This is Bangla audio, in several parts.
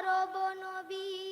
আরব নবী।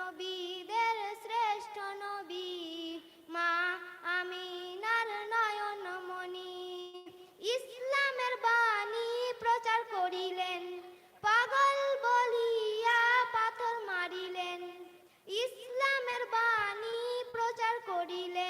নবীদের শ্রেষ্ঠ নবী। মা আমিনার নয়ন মনি ইসলামের বাণী প্রচার করিলেন। পাগল বলিয়া পাথর মারিলেন। ইসলামের বাণী প্রচার করিলেন।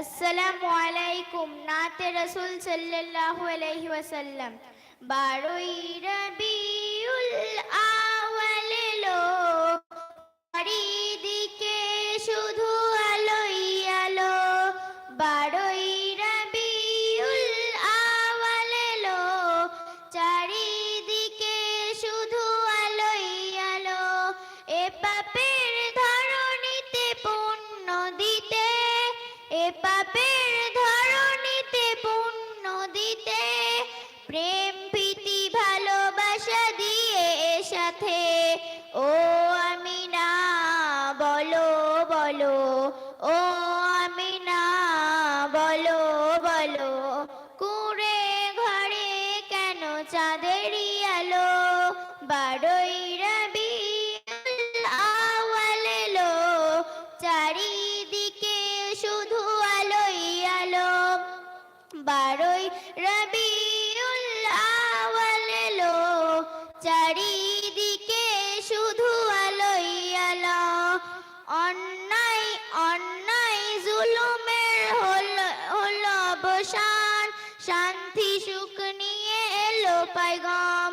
আসসালামু আলাইকুম নাতে রসুল সাল্লাল্লাহু আলাইহি ওয়াসাল্লাম। বারোই রবি siempre. পাইগম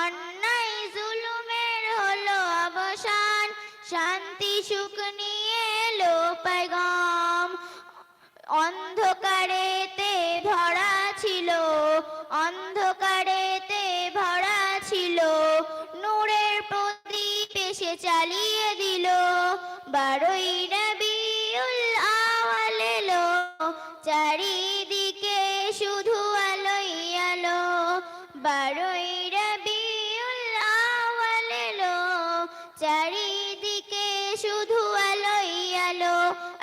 অন্যায় জুলুমের হলো অবসান। শান্তি সুখ নিয়ে এলো পাইগম অন্ধকারেতে ভরা ছিল, অন্ধকারেতে ভরা ছিল। নূরের প্রদীপ এসে চালিয়ে দিল, বারোই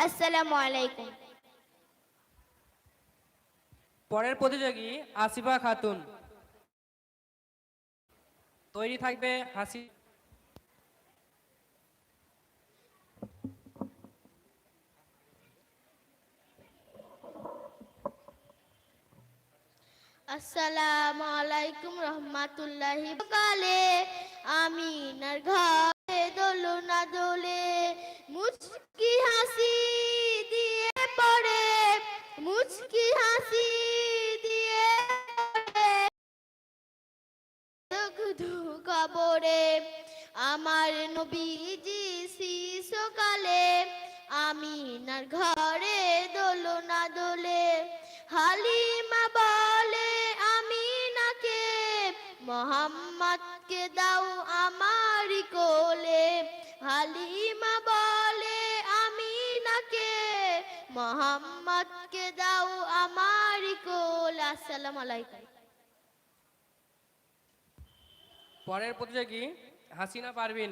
আসসালামু আলাইকুম। পরের প্রতিযোগী আসিফা খাতুন। তৈরি থাকবে হাসি আসসালামু আলাইকুম রহমাতুল্লাহি কালে আমিনার ঘরে দোলো না দোলে, মুচকি হাসি দিয়ে পড়ে, মুচকি হাসি দিয়ে আমার নবীজি শিশকালে আমিনার ঘরে দোলো না দোলে। হালিমা বলে আমিনাকে মোহাম্মদকে দাও আমার কোলে। হালিমা বলে আমিনাকে মোহাম্মদকে দাও আমার কোল। আসসালামু আলাইকুম। পরের প্রতিযোগী হাসিনা পারভিন।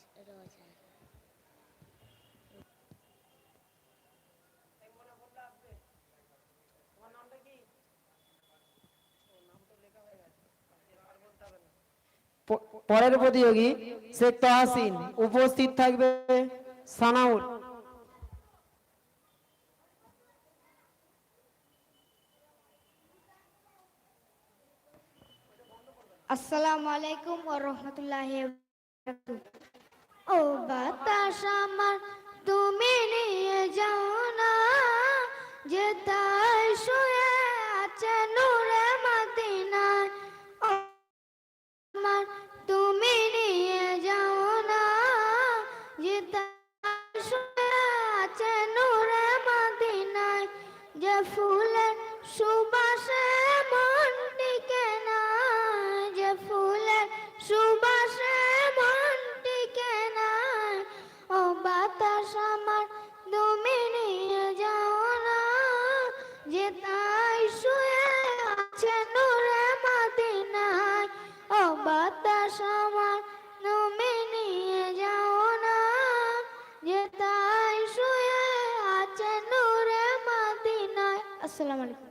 পরের প্রতিযোগী শেখ তহাসিন উপস্থিত থাকবে সানাউল আসসালামু আলাইকুম ওয়া। ও বাতাস আমার, তুমি নিয়ে যাও না। যে তাই শুয়ে আছে নূরে মদিনায়, ও আমার, তুমি নিয়ে যাও না। যে তাই শুয়ে আছে নূরে মদিনায়, যে ফুলের সুবাসে মন টিকে না। যে ফুলের সুবাসে যে তাই শুয়ে আছে নূরে মাদিনায়। ও বাতাস আমার তুমি নিয়ে যাও না। যে তাই শুয়ে আছে নূরে মাদিনায়। আসসালামু আলাইকুম।